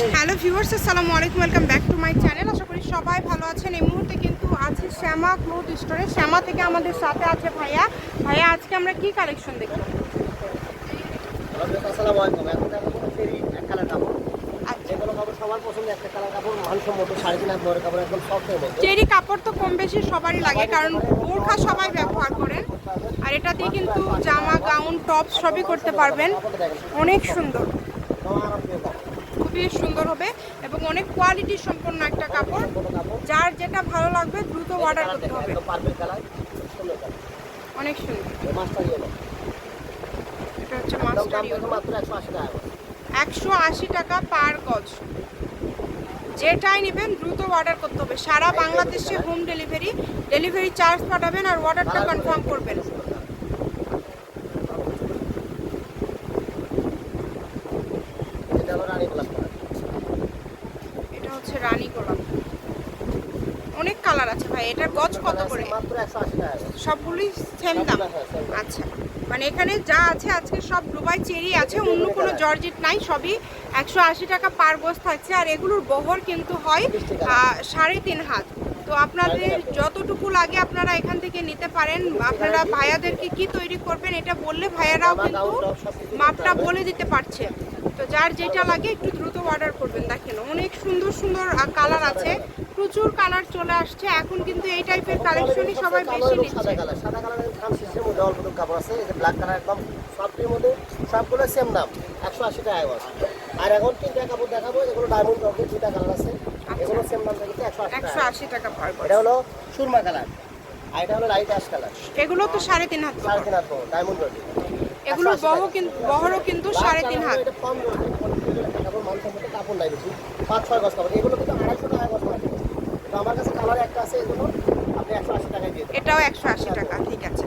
Hello viewers আসসালামু আলাইকুম welcome back to my channel. আশা করি সবাই ভালো আছেন। এই মুহূর্তে কিন্তু আছে শ্যামা ক্লোথ স্টোরে। শ্যামা থেকে আমাদের সাথে আছে ভাইয়া। ভাইয়া আজকে আমরা কি কালেকশন দেখব? আসসালামু আলাইকুম। এখন দেখাবো ফেরি এক কালার কাপড়। আচ্ছা। চেরি কাপড় তো কম বেশি সবারই লাগে কারণ বোরখা সবাই ব্যবহার করেন আর এটা দিয়ে কিন্তু জামা গাউন টপ সবই করতে পারবেন। অনেক সুন্দর। খুবই সুন্দর হবে এবং অনেক কোয়ালিটি সম্পন্ন একটা কাপড় যার যেটা ভালো লাগবে দ্রুত অর্ডার করতে হবে। অনেক সুন্দর। এটা হচ্ছে মাস্টার। একশো আশি টাকা পার গজ। যেটাই নেবেন দ্রুত অর্ডার করতে হবে। সারা বাংলাদেশে হোম ডেলিভারি ডেলিভারি চার্জ পাঠাবেন আর অর্ডারটা কনফার্ম করবেন এটা হলো রানী গোলাপ কালার এটা হচ্ছে রানী গোলাপ অনেক কালার আছে ভাই, এটার গজ কত করে। সবগুলোই সেম দাম। আচ্ছা মানে এখানে যা আছে আজকে সব ডুবাই চেরি আছে, অন্য কোনো জর্জিট নাই, সবই একশো আশি টাকা পার গোস থাকছে আর এগুলোর বহর কিন্তু হয় সাড়ে তিন হাত তো আপনাদের যতটুকু লাগে আপনারা এখান থেকে নিতে পারেন। আপনারা ভাইয়াদেরকে কি তৈরি করবেন এটা বললে ভাইয়ারাও কিন্তু মাপটা বলে দিতে পারছে। তো যার যেটা লাগে একটু দ্রুত অর্ডার করবেন। দেখেন অনেক সুন্দর সুন্দর কালার আছে। প্রচুর কালার চলে আসছে। এখন কিন্তু এই টাইপের কালেকশনই সবাই বেশি নিচ্ছে। সাদা কালার সাদা কালারের সিস্টেম মধ্যে অল্প কাপড় আছে। এই যে ব্ল্যাক কালার একদম সফটের মধ্যে সবগুলো সেম দাম। একশো আশি টাকা আর এখন তিনটা কাপড় দেখাবো। এগুলো ডায়মন্ড রকের দুইটা কালার আছে। এগুলো সেম দাম থেকে একশো আশি টাকা। পার এটা হলো সুরমা কালার আর এটা হলো লাইট অ্যাশ কালার এগুলো তো সাড়ে তিন হাত সাড়ে তিন হাত ডায়মন্ড রকের এগুলোর বহ কিন্তু বহরও কিন্তু সাড়ে তিন হাত। এটা কম কাপড় মানুষের মধ্যে কাপড় নাই বেশি পাঁচ ছয় গজ কাপড়। এগুলো কিন্তু আড়াইশো টাকা গজ মার্কেট তো আমার কাছে কালার একটা আছে এগুলো আপনি একশো আশি টাকায় দিয়ে এটাও একশো আশি টাকা ঠিক আছে।